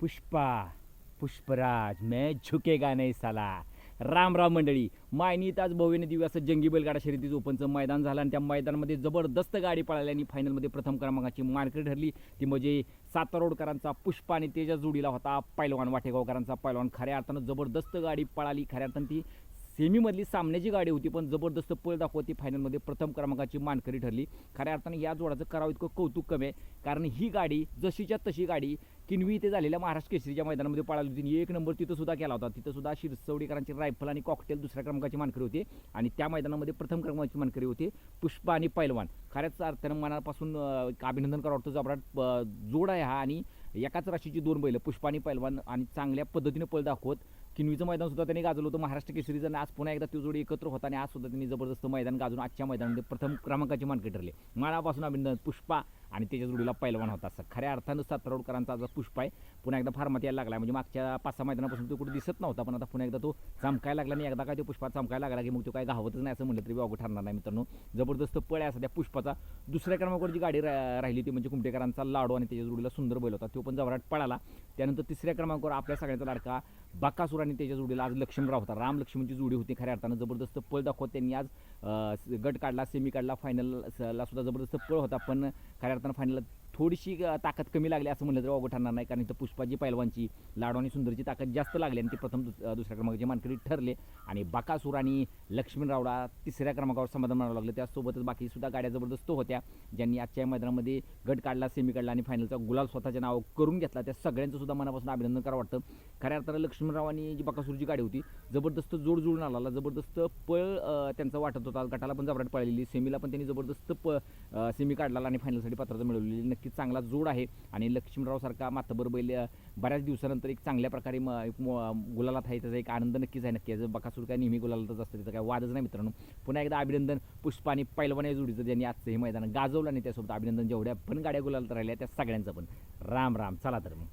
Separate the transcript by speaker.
Speaker 1: पुष्पा पुष्पराज मैं झुकेगा नाही साला. राम राम मंडळी मायनीत आज भव्यने दिव्य असं जंगी बैलगाडा शर्यतीचं ओपनचं मैदान झालं आणि त्या मैदानामध्ये जबरदस्त गाडी पळाली आणि फायनलमध्ये प्रथम क्रमांकाची मानकरी ठरली. ती म्हणजे सातारोडकरांचा पुष्पा आणि तेजा जोडीला होता पैलवान वाटेगावकरांचा पैलवान. खऱ्या अर्थानं जबरदस्त गाडी पळाली खऱ्या अर्थानं ती सेमीमधली सामन्याची गाडी होती पण जबरदस्त पळ दाखवती फायनलमध्ये प्रथम क्रमांकाची मानकरी ठरली. खऱ्या अर्थानं या जोडाचं करावं इतकं कौतुक कमी आहे कारण ही गाडी जशीच्या तशी गाडी किनवी इथे झालेल्या महाराष्ट्र केसरीच्या मैदानामध्ये पळाली होती. एक नंबर तिथं सुद्धा केला होता. तिथं सुद्धा शिरसवडीकरांची रायफल आणि कॉकटेल दुसऱ्या क्रमांकाची मानकरी होती. आणि त्या मैदानामध्ये प्रथम क्रमांकाची मानकरी होती पुष्पा आणि पैलवान. खऱ्याच अर्थानं मनापासून एक अभिनंदन करावं वाटतं. जबराट जोड आहे हा. आणि एकाच राशीची दोन बैल पुष्पा आणि पैलवान. आणि चांगल्या पद्धतीने पळ दाखवत किनवीचं मैदान सुद्धा त्यांनी गाजलं होतं. महाराष्ट्र केसरीचं आणि आज पुन्हा एकदा ती जोडी एकत्र होता. आणि आज सुद्धा त्यांनी जबरदस्त मैदान गाजून आजच्या मैदानामध्ये प्रथम क्रमांकाची मानकरी ठरले. मनापासून अभिनंदन. पुष्पा आणि त्याच्या जोडीला पैलवान होता असं. खऱ्या अर्थानं सातारोडकरांचा आज पुष्प आहे. पुन्हा एकदा फार्मात यायला लागला म्हणजे मागच्या पाच सहा मैदानापासून तो कुठे दिसत नव्हता पण आता पुन्हा एकदा तो चमकायला लागला आणि एकदा काय तो पुष्पा चमकायला लागला की मग तो काय घावतच नाही असं म्हटलं तरी वागू ठरणार नाही मित्रांनो. जबरदस्त पळ आहे असं त्या पुष्पाचा. दुसऱ्या क्रमांकावर जी गाडी रा- राहिली ती म्हणजे कुमटेकरांचा लाडू आणि त्याच्या जोडीला सुंदर बैल होता. तो पण जबराट पळाला. त्यानंतर तिसऱ्या क्रमांकावर आपल्या सगळ्यांचा लाडका बाकासूर आणि त्याच्या जोडीला आज लक्ष्मणराव होता. राम लक्ष्मणची जोडी होती खऱ्या अर्थानं. जबरदस्त पळ दाखवत त्यांनी आज स- गट काढला सेमी काढला फायनलला सुद्धा जबरदस्त पळ होता. पण खऱ्या अर्थानं फायनलला थोडीशी ताकद कमी लागली असं म्हणलं तर वावगं ठरणार नाही. कारण इथं पुष्पाची पैलवानची लाडू आणि सुंदरची ताकद जास्त लागली आणि ते प्रथम दुस- दुसऱ्या क्रमांकाचे मानकरी ठरले. आणि बाकासूर आणि लक्ष्मणरावला तिसऱ्या क्रमांकावर समाधान मानावं लागलं. त्यासोबतच बाकी सुद्धा गाड्या जबरदस्त होत्या. ज्यांनी आजच्या मैदानामध्ये गट काढला सेमी काढला आणि फायनलचा गुलाल स्वतःच्या नाव करून घेतला. त्या सगळ्यांचं सुद्धा मनापासून अभिनंदन करावं वाटतं. खऱ्या अर्थानं लक्ष्मीराव आणि जी बाकासूरची गाडी होती जबरदस्त जोड जुळून आला जबरदस्त पळ त्यांचा वाटत होता. गटाला पण जबराट पळलेली सेमीला पण त्यांनी जबरदस्त प सेमी काढला आणि फायनलसाठी पात्रता मिळवलेली नक्की नक्कीच चांगला जोड आहे. आणि लक्ष्मीरावसारखा मातबर बैल बऱ्याच दिवसानंतर एक चांगल्या प्रकारे म- एक गुलालात आहे. त्याचा एक आनंद नक्कीच आहे. नक्की याचं बकासूर काय नेहमी गुलालातच असतं. त्याचा काय वादच नाही मित्रांनो. पुन्हा एकदा अभिनंदन पुष्पा आणि पैलवान या जोडीचं. ज्यांनी आजचं हे मैदान गाजवलं आणि त्यासोबत अभिनंदन जेवढ्या पण गाड्या गुलालात राहिल्या त्या सगळ्यांचं पण. राम राम. चला तर मग.